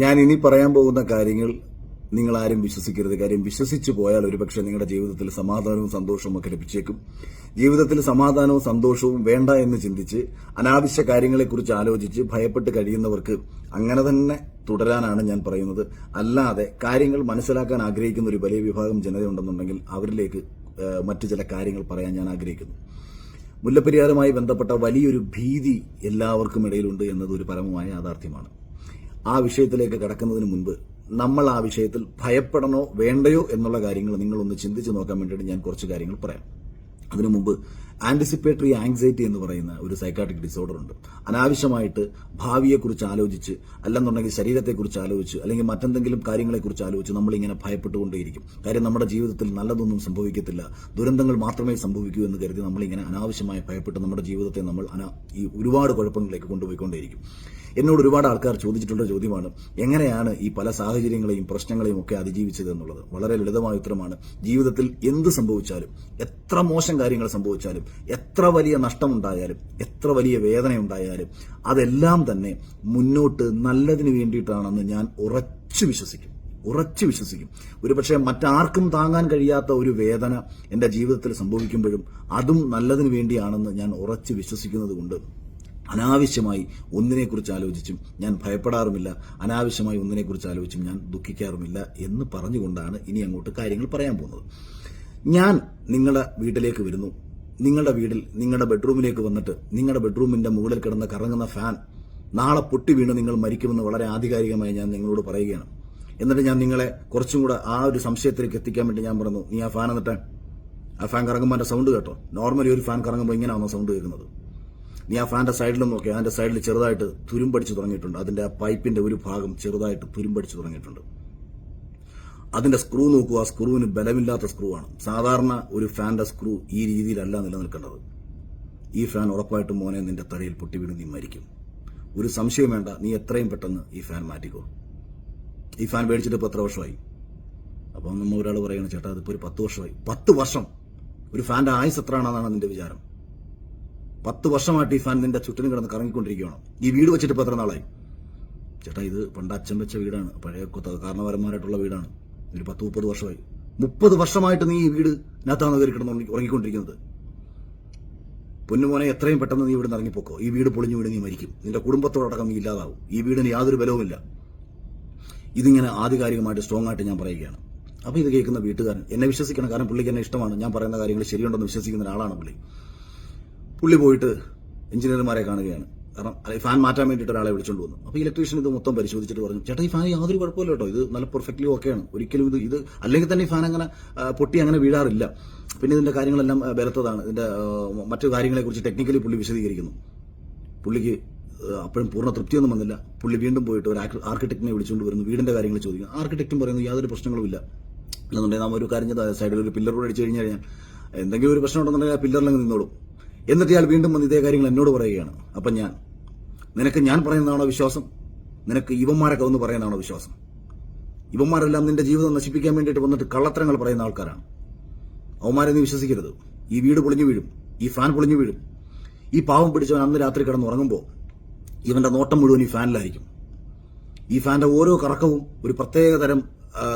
ഞാൻ ഇനി പറയാൻ പോകുന്ന കാര്യങ്ങൾ നിങ്ങൾ ആരും വിശ്വസിക്കരുത്. കാര്യം വിശ്വസിച്ചു പോയാൽ ഒരുപക്ഷെ നിങ്ങളുടെ ജീവിതത്തിൽ സമാധാനവും സന്തോഷവും ഒക്കെ ലഭിച്ചേക്കും. ജീവിതത്തിൽ സമാധാനവും സന്തോഷവും വേണ്ട എന്ന് ചിന്തിച്ച് അനാവശ്യ കാര്യങ്ങളെക്കുറിച്ച് ആലോചിച്ച് ഭയപ്പെട്ട് കഴിയുന്നവർക്ക് അങ്ങനെ തന്നെ തുടരാനാണ് ഞാൻ പറയുന്നത്. അല്ലാതെ കാര്യങ്ങൾ മനസ്സിലാക്കാൻ ആഗ്രഹിക്കുന്ന ഒരു വലിയ വിഭാഗം ജനതയുണ്ടെന്നുണ്ടെങ്കിൽ അവരിലേക്ക് മറ്റു ചില കാര്യങ്ങൾ പറയാൻ ഞാൻ ആഗ്രഹിക്കുന്നു. മുല്ലപ്പെരിയാറുമായി ബന്ധപ്പെട്ട വലിയൊരു ഭീതി എല്ലാവർക്കും ഇടയിലുണ്ട് എന്നത് ഒരു പരമമായ യാഥാർത്ഥ്യമാണ്. ആ വിഷയത്തിലേക്ക് കടക്കുന്നതിന് മുൻപ് നമ്മൾ ആ വിഷയത്തിൽ ഭയപ്പെടണോ വേണ്ടയോ എന്നുള്ള കാര്യങ്ങൾ നിങ്ങളൊന്ന് ചിന്തിച്ച് നോക്കാൻ വേണ്ടിയിട്ട് ഞാൻ കുറച്ച് കാര്യങ്ങൾ പറയാം. അതിനു മുമ്പ് ആന്റിസിപ്പേറ്ററി ആങ്സൈറ്റി എന്ന് പറയുന്ന ഒരു സൈക്കാട്രിക് ഡിസോർഡർ ഉണ്ട്. അനാവശ്യമായിട്ട് ഭാവിയെക്കുറിച്ച് ആലോചിച്ച് അല്ലെന്നുണ്ടെങ്കിൽ ശരീരത്തെക്കുറിച്ച് ആലോചിച്ച് അല്ലെങ്കിൽ മറ്റെന്തെങ്കിലും കാര്യങ്ങളെക്കുറിച്ച് ആലോചിച്ച് നമ്മളിങ്ങനെ ഭയപ്പെട്ടുകൊണ്ടേയിരിക്കും. കാര്യം നമ്മുടെ ജീവിതത്തിൽ നല്ലതൊന്നും സംഭവിക്കത്തില്ല. ദുരന്തങ്ങൾ മാത്രമേ സംഭവിക്കൂ എന്ന് കരുതി നമ്മളിങ്ങനെ അനാവശ്യമായി ഭയപ്പെട്ട് നമ്മുടെ ജീവിതത്തെ നമ്മൾ ഈ ഒരുപാട് കുഴപ്പങ്ങളിലേക്ക് കൊണ്ടുപോയിക്കൊണ്ടേയിരിക്കും. എന്നോട് ഒരുപാട് ആൾക്കാർ ചോദിച്ചിട്ടുള്ള ചോദ്യമാണ് എങ്ങനെയാണ് ഈ പല സാഹചര്യങ്ങളെയും പ്രശ്നങ്ങളെയും ഒക്കെ അതിജീവിച്ചത് എന്നുള്ളത്? വളരെ ലളിതമായ ഉത്തരമാണ്. ജീവിതത്തിൽ എന്ത് സംഭവിച്ചാലും എത്ര മോശം കാര്യങ്ങൾ സംഭവിച്ചാലും എത്ര വലിയ നഷ്ടമുണ്ടായാലും എത്ര വലിയ വേദന ഉണ്ടായാലും അതെല്ലാം തന്നെ മുന്നോട്ട് നല്ലതിന് വേണ്ടിയിട്ടാണെന്ന് ഞാൻ ഉറച്ചു വിശ്വസിക്കും. ഉറച്ചു വിശ്വസിക്കും. ഒരുപക്ഷെ മറ്റാർക്കും താങ്ങാൻ കഴിയാത്ത ഒരു വേദന എന്റെ ജീവിതത്തിൽ സംഭവിക്കുമ്പോഴും അതും നല്ലതിന് വേണ്ടിയാണെന്ന് ഞാൻ ഉറച്ചു വിശ്വസിക്കുന്നത് കൊണ്ട് അനാവശ്യമായി ഒന്നിനെക്കുറിച്ച് ആലോചിച്ചും ഞാൻ ഭയപ്പെടാറുമില്ല. അനാവശ്യമായി ഒന്നിനെക്കുറിച്ച് ആലോചിച്ചും ഞാൻ ദുഃഖിക്കാറുമില്ല എന്ന് പറഞ്ഞുകൊണ്ടാണ് ഇനി അങ്ങോട്ട് കാര്യങ്ങൾ പറയാൻ പോകുന്നത്. ഞാൻ നിങ്ങളുടെ വീട്ടിലേക്ക് വരുന്നു. നിങ്ങളുടെ വീട്ടിൽ നിങ്ങളുടെ ബെഡ്റൂമിലേക്ക് വന്നിട്ട് നിങ്ങളുടെ ബെഡ്റൂമിന്റെ മുകളിൽ കിടന്ന് കറങ്ങുന്ന ഫാൻ നാളെ പൊട്ടി വീണ് നിങ്ങൾ മരിക്കുമെന്ന് വളരെ ആധികാരികമായി ഞാൻ നിങ്ങളോട് പറയുകയാണ്. എന്നിട്ട് ഞാൻ നിങ്ങളെ കുറച്ചും കൂടെ ആ ഒരു സംശയത്തിലേക്ക് എത്തിക്കാൻ വേണ്ടി ഞാൻ പറഞ്ഞു നീ ആ ഫാൻ എന്നിട്ട് ആ ഫാൻ കറങ്ങുമ്പോൾ സൗണ്ട് കേട്ടോ. നോർമലി ഒരു ഫാൻ കറങ്ങുമ്പോൾ ഇങ്ങനെയാണോ സൗണ്ട് കേൾക്കുന്നത്? നീ ആ ഫാന്റെ സൈഡിൽ നോക്കി അതിന്റെ സൈഡിൽ ചെറുതായിട്ട് തുരുമ്പടിച്ച് തുടങ്ങിയിട്ടുണ്ട്. അതിന്റെ ആ പൈപ്പിന്റെ ഒരു ഭാഗം ചെറുതായിട്ട് തുരുമ്പടിച്ച് തുടങ്ങിയിട്ടുണ്ട്. അതിന്റെ സ്ക്രൂ നോക്കൂ ആ സ്ക്രൂവിന് ബലമില്ലാത്ത സ്ക്രൂ ആണ്. സാധാരണ ഒരു ഫാന്റെ സ്ക്രൂ ഈ രീതിയിലല്ല നിലനിൽക്കേണ്ടത്. ഈ ഫാൻ ഉറപ്പായിട്ടും മോനെ നിന്റെ തലയിൽ പൊട്ടി വീണ് നീ മരിക്കും. ഒരു സംശയം വേണ്ട നീ എത്രയും പെട്ടെന്ന് ഈ ഫാൻ മാറ്റിക്കോ. ഈ ഫാൻ മേടിച്ചിട്ട് ഇപ്പോൾ എത്ര വർഷമായി? അപ്പം നമ്മൾ ഒരാൾ പറയുകയാണ് ചേട്ടാ അതിപ്പോൾ ഒരു പത്ത് വർഷമായി. പത്ത് വർഷം. ഒരു ഫാന്റെ ആയുസ് എത്രയാണെന്നാണ് നിന്റെ വിചാരം? പത്ത് വർഷമായിട്ട് ഈ ഫാൻ നിന്റെ ചുറ്റിനും കിടന്ന് കറങ്ങിക്കൊണ്ടിരിക്കുകയാണ്. ഈ വീട് വെച്ചിട്ട് ഇപ്പോൾ എത്ര നാളായി? ചേട്ടാ ഇത് പണ്ട് അച്ഛൻ വെച്ച വീടാണ്. പഴയ കാരണവരന്മാരായിട്ടുള്ള വീടാണ്. ഒരു പത്ത് മുപ്പത് വർഷമായി. മുപ്പത് വർഷമായിട്ട് നീ ഈ വീട് നകത്താണ് കയറി കിടന്ന് ഉറങ്ങി- ഉറങ്ങിക്കൊണ്ടിരിക്കുന്നത് പൊന്നുമോനെ എത്രയും പെട്ടെന്ന് നീ ഇവിടെ ഇറങ്ങിപ്പോക്കോ. ഈ വീട് പൊളിഞ്ഞു വീട് നീ മരിക്കും. നിന്റെ കുടുംബത്തോടക്കം നീ ഇല്ലാതാവും. ഈ വീടിന് യാതൊരു ബലവുമില്ല. ഇതിങ്ങനെ ആധികാരികമായിട്ട് സ്ട്രോങ് ആയിട്ട് ഞാൻ പറയുകയാണ്. അപ്പൊ ഇത് കേൾക്കുന്ന വീട്ടുകാരൻ എന്നെ വിശ്വസിക്കണം. കാരണം പുള്ളിക്ക് എന്നെ ഇഷ്ടമാണ്. ഞാൻ പറയുന്ന കാര്യങ്ങൾ ശരിയുണ്ടെന്ന് വിശ്വസിക്കുന്ന ഒരാളാണ് പുള്ളി. പുള്ളി പോയിട്ട് എഞ്ചിനീയർമാരെ കാണുകയാണ്. കാരണം ഫാൻ മാറ്റാൻ വേണ്ടിയിട്ട് ഒരാളെ വിളിച്ചുകൊണ്ട് വന്നു. അപ്പോൾ ഇലക്ട്രീഷ്യൻ ഇത് മൊത്തം പരിശോധിച്ചിട്ട് പറഞ്ഞു ചേട്ടാ ഈ ഫാൻ യാതൊരു കുഴപ്പമില്ല കേട്ടോ. ഇത് നല്ല പെർഫെക്റ്റ്ലി ഓക്കെയാണ് ഒരിക്കലും ഇത് ഇത് അല്ലെങ്കിൽ തന്നെ ഈ ഫാൻ അങ്ങനെ പൊട്ടി അങ്ങനെ വീഴാറില്ല. പിന്നെ ഇതിന്റെ കാര്യങ്ങളെല്ലാം ബലത്തതാണ്. ഇതിന്റെ മറ്റു കാര്യങ്ങളെക്കുറിച്ച് ടെക്നിക്കലി പുള്ളി വിശദീകരിക്കുന്നു. പുള്ളിക്ക് അപ്പോഴും പൂർണ തൃപ്തിയൊന്നും വന്നില്ല. പുള്ളി വീണ്ടും പോയിട്ട് ഒരു ആർക്കിടെക്റ്റിനെ വിളിച്ചുകൊണ്ട് വരുന്നു. വീടിന്റെ കാര്യങ്ങൾ ചോദിക്കുന്നു. ആർക്കിടെക്റ്റും പറയുന്നു യാതൊരു പ്രശ്നങ്ങളുമില്ല എന്നുണ്ടെങ്കിൽ നാം ഒരു കാര്യം സൈഡിൽ ഒരു പില്ലർ കൂടെ അടിച്ചു കഴിഞ്ഞാൽ എന്തെങ്കിലും ഒരു പ്രശ്നം ഉണ്ടെന്നുണ്ടെങ്കിൽ ആ പില്ലറിലങ്ങ് നിന്നോളും. എന്നിട്ട് ഇയാൾ വീണ്ടും വന്ന് ഇതേ കാര്യങ്ങൾ എന്നോട് പറയുകയാണ്. അപ്പം ഞാൻ നിനക്ക് ഞാൻ പറയുന്നതാണോ വിശ്വാസം? നിനക്ക് ഇവന്മാരൊക്കെ ഒന്ന് പറയുന്നതാണോ വിശ്വാസം? ഇവന്മാരെല്ലാം നിന്റെ ജീവിതം നശിപ്പിക്കാൻ വേണ്ടിയിട്ട് വന്നിട്ട് കള്ളത്തരങ്ങൾ പറയുന്ന ആൾക്കാരാണ്. അവന്മാരെ നീ വിശ്വസിക്കരുത്. ഈ വീട് പൊളിഞ്ഞു വീഴും. ഈ ഫാൻ പൊളിഞ്ഞു വീഴും. ഈ പാവം പിടിച്ചവൻ അന്ന് രാത്രി കിടന്ന് ഉറങ്ങുമ്പോൾ ഇവന്റെ നോട്ടം മുഴുവൻ ഈ ഫാനിലായിരിക്കും. ഈ ഫാന്റെ ഓരോ കറക്കവും ഒരു പ്രത്യേകതരം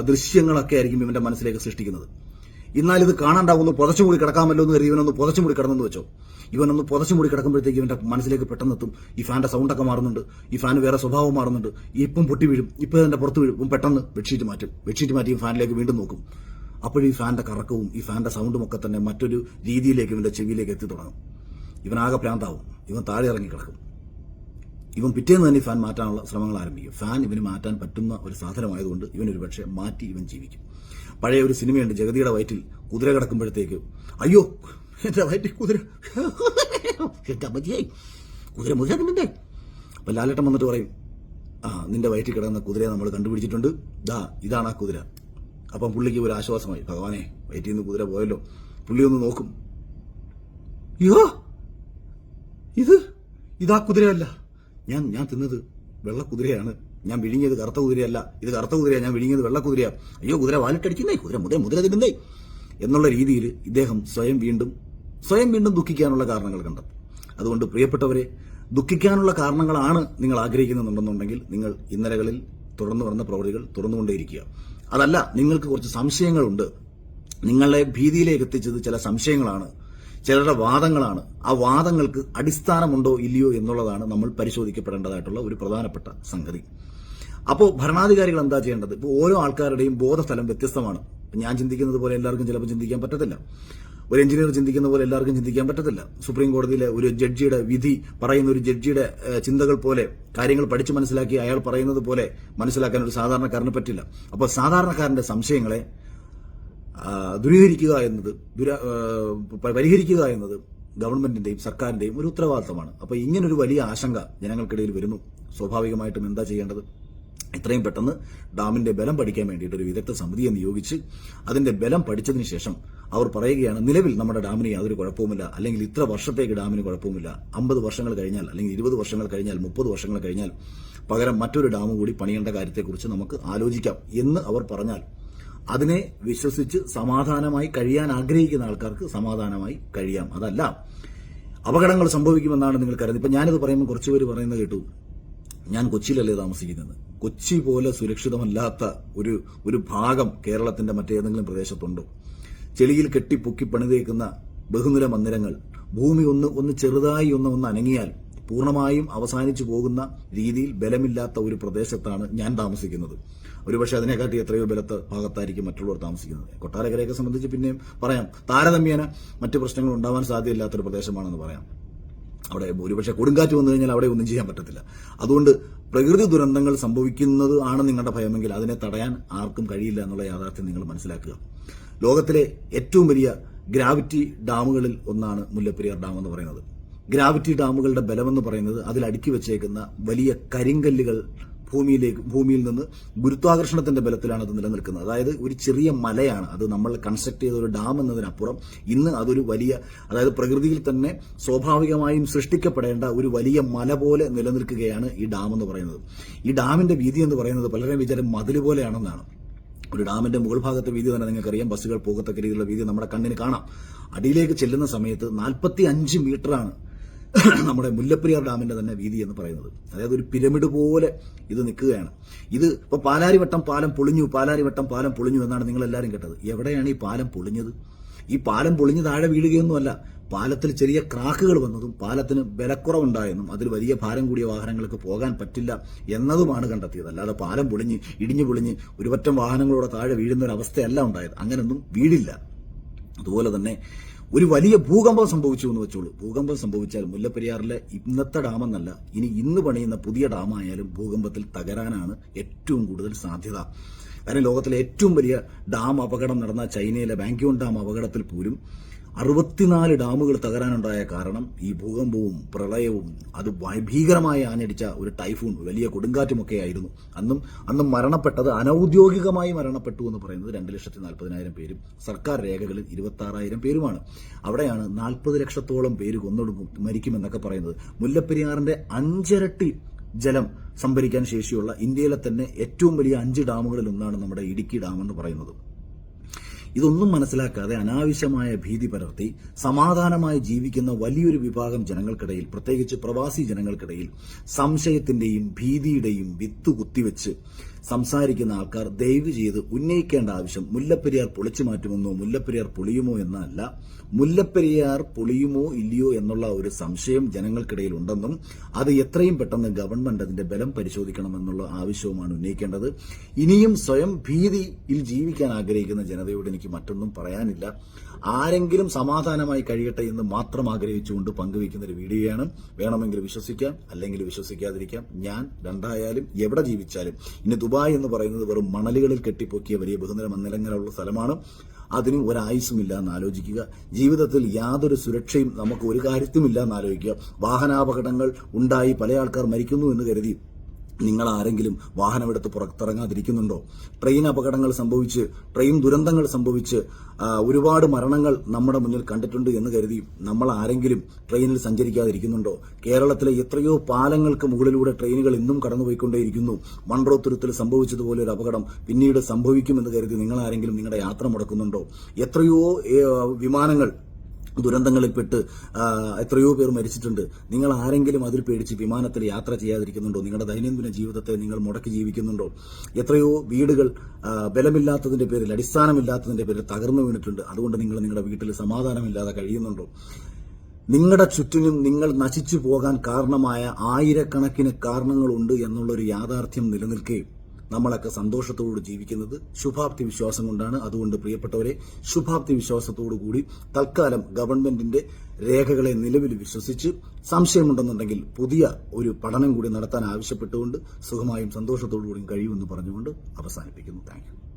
ദൃശ്യങ്ങളൊക്കെ ആയിരിക്കും ഇവന്റെ മനസ്സിലേക്ക് സൃഷ്ടിക്കുന്നത്. എന്നാൽ ഇത് കാണാണ്ടാവുന്നു പുതച്ചുമൂടി കിടക്കാമല്ലോ എന്ന് കരുതി ഇവനൊന്ന് പുതച്ചുമൂടി കിടന്നെന്ന് വെച്ചോ. ഇവനൊന്ന് പുതച്ചുമൂടി കിടക്കുമ്പോഴത്തേക്ക് ഇവന്റെ മനസ്സിലേക്ക് പെട്ടെന്നെത്തും. ഈ ഫാന്റെ സൗണ്ടൊക്കെ മാറുന്നുണ്ട്. ഈ ഫാൻ വേറെ സ്വഭാവം മാറുന്നുണ്ട്. ഇപ്പം പൊട്ടി വീഴും. ഇപ്പം ഇതിന്റെ പുറത്ത് വീഴും. പെട്ടെന്ന് ബെഡ്ഷീറ്റ് മാറ്റും. ബെഡ്ഷീറ്റ് മാറ്റി ഫാനിലേക്ക് വീണ്ടും നോക്കും. അപ്പോഴും ഈ ഫാന്റെ കറക്കവും ഈ ഫാന്റെ സൗണ്ടും ഒക്കെ തന്നെ മറ്റൊരു രീതിയിലേക്ക് ഇവന്റെ ചെവിയിലേക്ക് എത്തി തുടങ്ങും. ഇവനാകെ പ്രാന്താവും. ഇവൻ താഴെ ഇറങ്ങി കിടക്കും. ഇവൻ പിറ്റേന്ന് തന്നെ ഫാൻ മാറ്റാനുള്ള ശ്രമങ്ങൾ ആരംഭിക്കും. ഫാൻ ഇവന് മാറ്റാൻ പറ്റുന്ന ഒരു സാധനമായതുകൊണ്ട് ഇവൻ ഒരു പക്ഷേ മാറ്റി ഇവൻ ജീവിക്കും. പഴയ ഒരു സിനിമയുണ്ട് ജഗതിയുടെ വയറ്റിൽ കുതിര കിടക്കുമ്പോഴത്തേക്ക് അയ്യോ എന്റെ വയറ്റിൽ കുതിര. എന്റെ അമ്മച്ചിയായി കുതിര മുതിര തിന്നണ്ടേ അപ്പൊ ലാലേട്ടൻ വന്നിട്ട് പറയും ആ നിന്റെ വയറ്റിൽ കിടന്ന കുതിരയെ നമ്മൾ കണ്ടുപിടിച്ചിട്ടുണ്ട്. ദാ ഇതാണ് ആ കുതിര. അപ്പം പുള്ളിക്ക് ഒരു ആശ്വാസമായി ഭഗവാനെ വയറ്റിൽ നിന്ന് കുതിര പോയല്ലോ. പുള്ളി ഒന്ന് നോക്കും. അയ്യോ ഇത് ഇതാ കുതിരയല്ല. ഞാൻ ഞാൻ തിന്നത് വെള്ളക്കുതിരയാണ്. ഞാൻ വിഴുങ്ങിയത് കറുത്ത കുതിരയല്ല. ഇത് കറുത്ത കുതിരയാണ് ഞാൻ വിഴുങ്ങിയത് വെള്ള കുതിരയാ. അയ്യോ കുതിര വാലിട്ടടിക്കുന്നേ കുതിര മുതൽ മുതിര തിന്നുന്നേ എന്നുള്ള രീതിയിൽ ഇദ്ദേഹം സ്വയം വീണ്ടും സ്വയം വീണ്ടും ദുഃഖിക്കാനുള്ള കാരണങ്ങൾ കണ്ടെത്തും അതുകൊണ്ട് പ്രിയപ്പെട്ടവരെ ദുഃഖിക്കാനുള്ള കാരണങ്ങളാണ് നിങ്ങൾ ആഗ്രഹിക്കുന്നുണ്ടെന്നുണ്ടെങ്കിൽ നിങ്ങൾ ഇന്നലകളിൽ തുറന്നു വരുന്ന പ്രവൃത്തികൾ തുറന്നുകൊണ്ടേയിരിക്കുക. അതല്ല നിങ്ങൾക്ക് കുറച്ച് സംശയങ്ങളുണ്ട്. നിങ്ങളെ ഭീതിയിലേക്ക് എത്തിച്ചത് ചില സംശയങ്ങളാണ്. ചിലരുടെ വാദങ്ങളാണ്. ആ വാദങ്ങൾക്ക് അടിസ്ഥാനമുണ്ടോ ഇല്ലയോ എന്നുള്ളതാണ് നമ്മൾ പരിശോധിക്കപ്പെടേണ്ടതായിട്ടുള്ള ഒരു പ്രധാനപ്പെട്ട സംഗതി. അപ്പോൾ ഭരണാധികാരികൾ എന്താ ചെയ്യേണ്ടത്? ഇപ്പോൾ ഓരോ ആൾക്കാരുടെയും ബോധസ്ഥലം വ്യത്യസ്തമാണ്. ഞാൻ ചിന്തിക്കുന്നത് പോലെ എല്ലാവർക്കും ചിലപ്പോൾ ചിന്തിക്കാൻ പറ്റത്തില്ല. ഒരു എഞ്ചിനീയർ ചിന്തിക്കുന്ന പോലെ എല്ലാവർക്കും ചിന്തിക്കാൻ പറ്റത്തില്ല. സുപ്രീം കോടതിയിലെ ഒരു ജഡ്ജിയുടെ വിധി പറയുന്ന ഒരു ജഡ്ജിയുടെ ചിന്തകൾ പോലെ കാര്യങ്ങൾ പഠിച്ചു മനസ്സിലാക്കി അയാൾ പറയുന്നത് പോലെ മനസ്സിലാക്കാൻ ഒരു സാധാരണക്കാരന് പറ്റില്ല. അപ്പോൾ സാധാരണക്കാരന്റെ സംശയങ്ങളെ ദൂരീകരിക്കുക എന്നത് ദുര- പരിഹരിക്കുക എന്നത് ഗവൺമെന്റിന്റെയും സർക്കാരിന്റെയും ഒരു ഉത്തരവാദിത്തമാണ്. അപ്പോൾ ഇങ്ങനൊരു വലിയ ആശങ്ക ജനങ്ങൾക്കിടയിൽ വരുന്നു. സ്വാഭാവികമായിട്ടും എന്താ ചെയ്യേണ്ടത്? ഇത്രയും പെട്ടെന്ന് ഡാമിന്റെ ബലം പഠിക്കാൻ വേണ്ടിയിട്ട് ഒരു വിദഗ്ധ സമിതിയെ നിയോഗിച്ച് അതിന്റെ ബലം പഠിച്ചതിന് ശേഷം അവർ പറയുകയാണ് നിലവിൽ നമ്മുടെ ഡാമിന് യാതൊരു കുഴപ്പവുമില്ല. അല്ലെങ്കിൽ ഇത്ര വർഷത്തേക്ക് ഡാമിന് കുഴപ്പവുമില്ല. അമ്പത് വർഷങ്ങൾ കഴിഞ്ഞാൽ അല്ലെങ്കിൽ ഇരുപത് വർഷങ്ങൾ കഴിഞ്ഞാൽ മുപ്പത് വർഷങ്ങൾ കഴിഞ്ഞാൽ പകരം മറ്റൊരു ഡാം കൂടി പണിയേണ്ട കാര്യത്തെക്കുറിച്ച് നമുക്ക് ആലോചിക്കാം എന്ന് അവർ പറഞ്ഞാൽ അതിനെ വിശ്വസിച്ച് സമാധാനമായി കഴിയാൻ ആഗ്രഹിക്കുന്ന ആൾക്കാർക്ക് സമാധാനമായി കഴിയാം. അതല്ല അപകടങ്ങൾ സംഭവിക്കുമെന്നാണ് നിങ്ങൾ കരുതുന്നത്. ഇപ്പൊ ഞാനിത് പറയുമ്പോൾ കുറച്ചുപേര് പറയുന്നത് കേട്ടു. ഞാൻ കൊച്ചിയിലല്ലേ താമസിക്കുന്നത്. കൊച്ചി പോലെ സുരക്ഷിതമല്ലാത്ത ഒരു ഒരു ഭാഗം കേരളത്തിന്റെ മറ്റേതെങ്കിലും പ്രദേശത്തുണ്ടോ? ചെളിയിൽ കെട്ടി പൊക്കി പണിതേക്കുന്ന ബഹുനില മന്ദിരങ്ങൾ ഭൂമി ഒന്ന് ഒന്ന് ചെറുതായി ഒന്ന് ഒന്ന് അനങ്ങിയാൽ പൂർണമായും അവസാനിച്ചു പോകുന്ന രീതിയിൽ ബലമില്ലാത്ത ഒരു പ്രദേശത്താണ് ഞാൻ താമസിക്കുന്നത്. ഒരുപക്ഷെ അതിനെക്കാട്ടി എത്രയോ ബലത്ത് ഭാഗത്തായിരിക്കും മറ്റുള്ളവർ താമസിക്കുന്നത്. കൊട്ടാരക്കരയൊക്കെ സംബന്ധിച്ച് പിന്നെയും പറയാം. താരതമ്യേന മറ്റു പ്രശ്നങ്ങൾ ഉണ്ടാവാൻ സാധ്യതയില്ലാത്തൊരു പ്രദേശമാണെന്ന് പറയാം. അവിടെ ഒരുപക്ഷെ കൊടുങ്കാറ്റ് വന്നു കഴിഞ്ഞാൽ അവിടെ ഒന്നും ചെയ്യാൻ പറ്റത്തില്ല. അതുകൊണ്ട് പ്രകൃതി ദുരന്തങ്ങൾ സംഭവിക്കുന്നത് ആണ് നിങ്ങളുടെ ഭയമെങ്കിൽ അതിനെ തടയാൻ ആർക്കും കഴിയില്ല എന്നുള്ള യാഥാർത്ഥ്യം നിങ്ങൾ മനസ്സിലാക്കുക. ലോകത്തിലെ ഏറ്റവും വലിയ ഗ്രാവിറ്റി ഡാമുകളിൽ ഒന്നാണ് മുല്ലപ്പെരിയാർ ഡാം എന്ന് പറയുന്നത്. ഗ്രാവിറ്റി ഡാമുകളുടെ ബലമെന്ന് പറയുന്നത് അതിൽ അടുക്കി വെച്ചേക്കുന്ന വലിയ കരിങ്കല്ലുകൾ ഭൂമിയിലേക്ക് ഭൂമിയിൽ നിന്ന് ഗുരുത്വാകർഷണത്തിന്റെ ബലത്തിലാണ് അത് നിലനിൽക്കുന്നത്. അതായത് ഒരു ചെറിയ മലയാണ്. അത് നമ്മൾ കൺസ്ട്രക്ട് ചെയ്ത ഒരു ഡാം എന്നതിനപ്പുറം ഇന്ന് അതൊരു വലിയ അതായത് പ്രകൃതിയിൽ തന്നെ സ്വാഭാവികമായും സൃഷ്ടിക്കപ്പെടേണ്ട ഒരു വലിയ മല പോലെ നിലനിൽക്കുകയാണ് ഈ ഡാം എന്ന് പറയുന്നത്. ഈ ഡാമിന്റെ വീതി എന്ന് പറയുന്നത് പലരും വിചാരം മതിൽ പോലെയാണെന്നാണ്. ഒരു ഡാമിന്റെ മുകൾ ഭാഗത്തെ വീതി തന്നെ നിങ്ങൾക്കറിയാം. ബസ്സുകൾ പോകത്തക്ക രീതിയിലുള്ള വീതി നമ്മുടെ കണ്ണിന് കാണാം. അടിയിലേക്ക് ചെല്ലുന്ന സമയത്ത് നാൽപ്പത്തി അഞ്ച് മീറ്ററാണ് നമ്മുടെ മുല്ലപ്പെരിയാർ ഡാമിന്റെ തന്നെ വീതി എന്ന് പറയുന്നത്. അതായത് ഒരു പിരമിഡ് പോലെ ഇത് നിൽക്കുകയാണ്. ഇത് ഇപ്പൊ പാലാരിവട്ടം പാലം പൊളിഞ്ഞു പാലാരിവട്ടം പാലം പൊളിഞ്ഞു എന്നാണ് നിങ്ങൾ എല്ലാവരും കേട്ടത്. എവിടെയാണ് ഈ പാലം പൊളിഞ്ഞത്? ഈ പാലം പൊളിഞ്ഞ് താഴെ വീഴുകയൊന്നുമല്ല പാലത്തിൽ ചെറിയ ക്രാക്കുകൾ വന്നതും പാലത്തിന് വിലക്കുറവുണ്ടായെന്നും അതിൽ വലിയ ഭാരം കൂടിയ വാഹനങ്ങൾക്ക് പോകാൻ പറ്റില്ല എന്നതുമാണ് കണ്ടെത്തിയത്. അല്ലാതെ പാലം പൊളിഞ്ഞ് ഇടിഞ്ഞു പൊളിഞ്ഞ് ഒരുപറ്റം വാഹനങ്ങളോടെ താഴെ വീഴുന്ന ഒരു അവസ്ഥയല്ല ഉണ്ടായത്. അങ്ങനെയൊന്നും വീടില്ല അതുപോലെ തന്നെ ഒരു വലിയ ഭൂകമ്പം സംഭവിച്ചു എന്ന് വെച്ചോളൂ. ഭൂകമ്പം സംഭവിച്ചാൽ മുല്ലപ്പെരിയാറിലെ ഇന്നത്തെ ഡാമെന്നല്ല ഇനി ഇന്ന് പണിയുന്ന പുതിയ ഡാമായാലും ഭൂകമ്പത്തിൽ തകരാനാണ് ഏറ്റവും കൂടുതൽ സാധ്യത. കാരണം ലോകത്തിലെ ഏറ്റവും വലിയ ഡാം അപകടം നടന്ന ചൈനയിലെ ബാങ്കിയോൺ ഡാം അപകടത്തിൽ പോലും അറുപത്തിനാല് ഡാമുകൾ തകരാനുണ്ടായ കാരണം ഈ ഭൂകമ്പവും പ്രളയവും അത് ഭീകരമായി ആഞ്ഞടിച്ച ഒരു ടൈഫൂൺ വലിയ കൊടുങ്കാറ്റുമൊക്കെ ആയിരുന്നു അന്നും അന്നും മരണപ്പെട്ടത് അനൌദ്യോഗികമായി മരണപ്പെട്ടു എന്ന് പറയുന്നത് രണ്ട് ലക്ഷത്തി നാൽപ്പതിനായിരം പേരും സർക്കാർ രേഖകളിൽ ഇരുപത്തി ആറായിരം പേരുമാണ്. അവിടെയാണ് നാൽപ്പത് ലക്ഷത്തോളം പേര് കൊന്നൊടുക്കും മരിക്കുമെന്നൊക്കെ പറയുന്നത്. മുല്ലപ്പെരിയാറിന്റെ അഞ്ചിരട്ടി ജലം സംഭരിക്കാൻ ശേഷിയുള്ള ഇന്ത്യയിലെ തന്നെ ഏറ്റവും വലിയ അഞ്ച് ഡാമുകളിൽ ഒന്നാണ് നമ്മുടെ ഇടുക്കി ഡാം എന്ന് പറയുന്നത്. ഇതൊന്നും മനസ്സിലാക്കാതെ അനാവശ്യമായ ഭീതി പരർത്തി സമാധാനമായി ജീവിക്കുന്ന വലിയൊരു വിഭാഗം ജനങ്ങൾക്കിടയിൽ പ്രത്യേകിച്ച് പ്രവാസി ജനങ്ങൾക്കിടയിൽ സംശയത്തിന്റെയും ഭീതിയുടെയും വിത്ത് കുത്തിവെച്ച് സംസാരിക്കുന്ന ആൾക്കാർ ദയവ് ചെയ്ത് ഉന്നയിക്കേണ്ട ആവശ്യം മുല്ലപ്പെരിയാർ പൊളിച്ചു മാറ്റുമെന്നോ മുല്ലപ്പെരിയാർ പൊളിയുമോ എന്നല്ല. മുല്ലപ്പെരിയാർ പൊളിയുമോ ഇല്ലയോ എന്നുള്ള ഒരു സംശയം ജനങ്ങൾക്കിടയിൽ ഉണ്ടെന്നും അത് എത്രയും പെട്ടെന്ന് ഗവൺമെന്റ് അതിന്റെ ബലം പരിശോധിക്കണമെന്നുള്ള ആവശ്യവുമാണ് ഉന്നയിക്കേണ്ടത്. ഇനിയും സ്വയം ഭീതിയിൽ ജീവിക്കാൻ ആഗ്രഹിക്കുന്ന ജനതയോട് എനിക്ക് മറ്റൊന്നും പറയാനില്ല. ആരെങ്കിലും സമാധാനമായി കഴിയട്ടെ എന്ന് മാത്രം ആഗ്രഹിച്ചുകൊണ്ട് പങ്കുവയ്ക്കുന്ന ഒരു വീഡിയോയാണ്. വേണമെങ്കിൽ വിശ്വസിക്കാം അല്ലെങ്കിൽ വിശ്വസിക്കാതിരിക്കാം. ഞാൻ രണ്ടായാലും എവിടെ ജീവിച്ചാലും ഇനി ദുബായ് എന്ന് പറയുന്നത് വെറും മണലുകളിൽ കെട്ടിപ്പൊക്കിയ വലിയ ബഹുനില മന്ദിരങ്ങളുള്ള സ്ഥലമാണ്. അതിനും ഒരായുസുമില്ല എന്ന് ആലോചിക്കുക. ജീവിതത്തിൽ യാതൊരു സുരക്ഷയും നമുക്ക് ഒരു കാര്യത്തുമില്ല എന്ന് ആലോചിക്കുക. വാഹനാപകടങ്ങൾ ഉണ്ടായി പല ആൾക്കാർ മരിക്കുന്നു എന്ന് കരുതി. നിങ്ങൾ ആരെങ്കിലും വാഹനമെടുത്ത് പുറത്തിറങ്ങാതിരിക്കുന്നുണ്ടോ? ട്രെയിൻ അപകടങ്ങൾ സംഭവിച്ച് ട്രെയിൻ ദുരന്തങ്ങൾ സംഭവിച്ച് ഒരുപാട് മരണങ്ങൾ നമ്മുടെ മുന്നിൽ കണ്ടിട്ടുണ്ട് എന്ന് കരുതി നമ്മൾ ആരെങ്കിലും ട്രെയിനിൽ സഞ്ചരിക്കാതിരിക്കുന്നുണ്ടോ? കേരളത്തിലെ എത്രയോ പാലങ്ങൾക്ക് മുകളിലൂടെ ട്രെയിനുകൾ ഇന്നും കടന്നുപോയിക്കൊണ്ടേയിരിക്കുന്നു. മൺറോത്തുരുത്തിൽ സംഭവിച്ചതുപോലെ ഒരു അപകടം പിന്നീട് സംഭവിക്കുമെന്ന് കരുതി നിങ്ങൾ ആരെങ്കിലും നിങ്ങളുടെ യാത്ര മുടക്കുന്നുണ്ടോ? എത്രയോ വിമാനങ്ങൾ ദുരന്തങ്ങളിൽപ്പെട്ട് എത്രയോ പേർ മരിച്ചിട്ടുണ്ട്. നിങ്ങൾ ആരെങ്കിലും അതിൽ പേടിച്ച് വിമാനത്തിൽ യാത്ര ചെയ്യാതിരിക്കുന്നുണ്ടോ? നിങ്ങളുടെ ദൈനംദിന ജീവിതത്തെ നിങ്ങൾ മുടക്കി ജീവിക്കുന്നുണ്ടോ? എത്രയോ വീടുകൾ ബലമില്ലാത്തതിന്റെ പേരിൽ അടിസ്ഥാനമില്ലാത്തതിന്റെ പേരിൽ തകർന്നു വീണിട്ടുണ്ട്. അതുകൊണ്ട് നിങ്ങൾ നിങ്ങളുടെ വീട്ടിൽ സമാധാനമില്ലാതെ കഴിയുന്നുണ്ടോ? നിങ്ങളുടെ ചുറ്റിനും നിങ്ങൾ നശിച്ചു പോകാൻ കാരണമായ ആയിരക്കണക്കിന് കാരണങ്ങളുണ്ട് എന്നുള്ളൊരു യാഥാർത്ഥ്യം നിലനിൽക്കെ നമ്മളൊക്കെ സന്തോഷത്തോട് ജീവിക്കുന്നത് ശുഭാപ്തി വിശ്വാസം കൊണ്ടാണ്. അതുകൊണ്ട് പ്രിയപ്പെട്ടവരെ ശുഭാപ്തി വിശ്വാസത്തോടു കൂടി തൽക്കാലം ഗവൺമെന്റിന്റെ രേഖകളെ നിലവിൽ വിശ്വസിച്ച് സംശയമുണ്ടെന്നുണ്ടെങ്കിൽ പുതിയ ഒരു പഠനം കൂടി നടത്താൻ ആവശ്യപ്പെട്ടുകൊണ്ട് സുഖമായും സന്തോഷത്തോടു കൂടിയും കഴിയുമെന്ന് പറഞ്ഞുകൊണ്ട് അവസാനിപ്പിക്കുന്നു. താങ്ക്